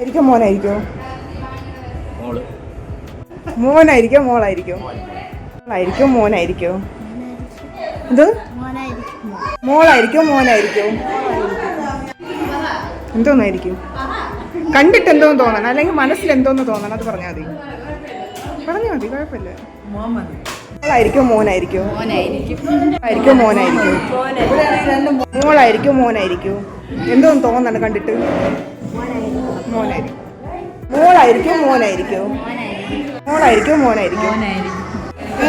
ആയിരിക്കും മോനായിരിക്കും. മോൾ. മോനായിരിക്കും ആയിരിക്കും മോളായിരിക്കും മോനായിരിക്കും. ഇത് മോളായിരിക്കും മോനായിരിക്കും. എന്തോന്നായിരിക്കും? കണ്ടിട്ട് എന്തോന്ന് തോന്നണം അല്ലെങ്കിൽ മനസ്സിൽ എന്തോന്ന് തോന്നണം അത് പറഞ്ഞാൽ മതി. പറഞ്ഞാൽ മതി കുഴപ്പമില്ല. മോളായിരിക്കും മോനായിരിക്കും. ആയിരിക്കും മോനായിരിക്കും. മോളായിരിക്കും മോനായിരിക്കും. എന്തോന്ന് തോന്നുന്നുണ്ട് കണ്ടിട്ട്? മോനായിരിക്കും. മോളായിരിക്കും മോനായിരിക്കും. മോളായിരിക്കും മോനായിരിക്കും.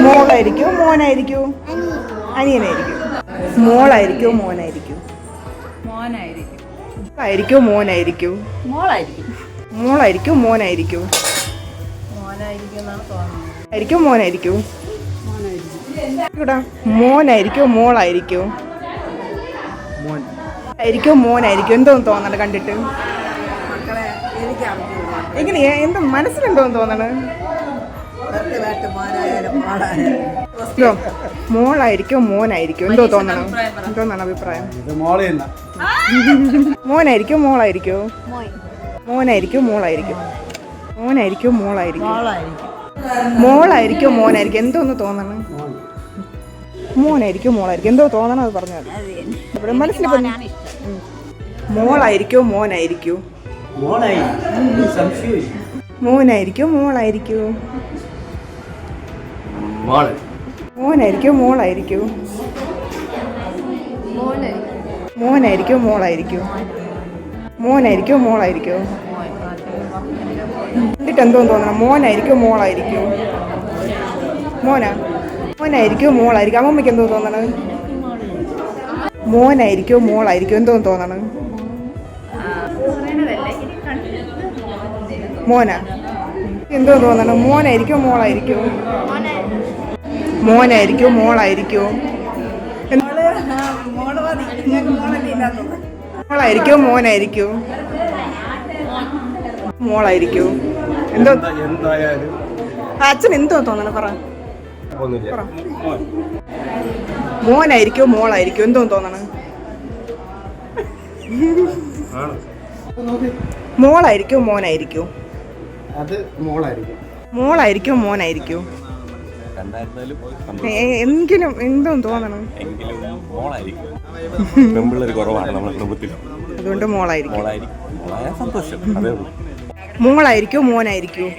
മോളായിരിക്കും മോനായിരിക്കും. അനിയനായിരിക്കും. മോളായിരിക്കും മോനായിരിക്കും. മോനായിരിക്കും. ആയിരിക്കും മോനായിരിക്കും. മോളായിരിക്കും മോളായിരിക്കും മോനായിരിക്കും. മോനായിരിക്കും. എന്നാണ് തോന്നുന്നത് ആയിരിക്കും മോനായിരിക്കും മോനായിരിക്കും മോളായിരിക്കും. മോൻ. ആയിരിക്കും മോനായിരിക്കും. എന്തോന്ന് തോന്നണം കണ്ടിട്ട്? മക്കളെ എനിക്ക് അറിഞ്ഞൂടാ എങ്ങനെയാ എന്താ മനസ്സിലെന്തോന്ന് തോന്നണം. മോളായിരിക്കും മോനായിരിക്കും. എന്തോ തോന്നണം? എന്തോന്നാണ് അഭിപ്രായം? മോനായിരിക്കും മോളായിരിക്കോ. മോനായിരിക്കും മോളായിരിക്കും. മോനായിരിക്കും മോളായിരിക്കും. മോളായിരിക്കും. മോനായിരിക്കും. എന്തോന്ന് തോന്നണം? മോനായിരിക്കും മോളായിരിക്കും. എന്തോ തോന്നണം അത് പറഞ്ഞത് ഇവിടെ. മോളായിരിക്കും മോനായിരിക്കോ? മോനായിരിക്കോ മോളായിരിക്കോ? മോനായിരിക്കോ മോളായിരിക്കോ? മോനായിരിക്കോ മോളായിരിക്കോ? മോനായിരിക്കോ മോളായിരിക്കോ? എന്നിട്ട് എന്തോന്ന് തോന്നണം. മോനായിരിക്കോ മോളായിരിക്കോ? മോനാ? മോനായിരിക്കോ മോളായിരിക്കും? അമ്മമ്മയ്ക്ക് എന്തോ തോന്നണം? മോനായിരിക്കും മോളായിരിക്കോ എന്തോന്ന് തോന്നണം? മോനാ? എന്തോ തോന്നണം? മോനായിരിക്കോ മോളായിരിക്കോ? മോനായിരിക്കോ മോളായിരിക്കോ? മോളായിരിക്കോ മോനായിരിക്കോ? മോളായിരിക്കോ? എന്തോ എന്താ- എന്തായാലും. ആ, അച്ഛൻ എന്തോ തോന്നണം? പറ. മോനായിരിക്കും മോളായിരിക്കോ? എന്തോ തോന്നണം? മോളായിരിക്കോ മോനായിരിക്കോ? അത് മോളായിരിക്കും. മോളായിരിക്കോ മോനായിരിക്കോ? എങ്കിലും എന്തോ തോന്നണം? അതുകൊണ്ട് മോളായിരിക്കും. മോനായിരിക്കോ? മോളായിരിക്കും.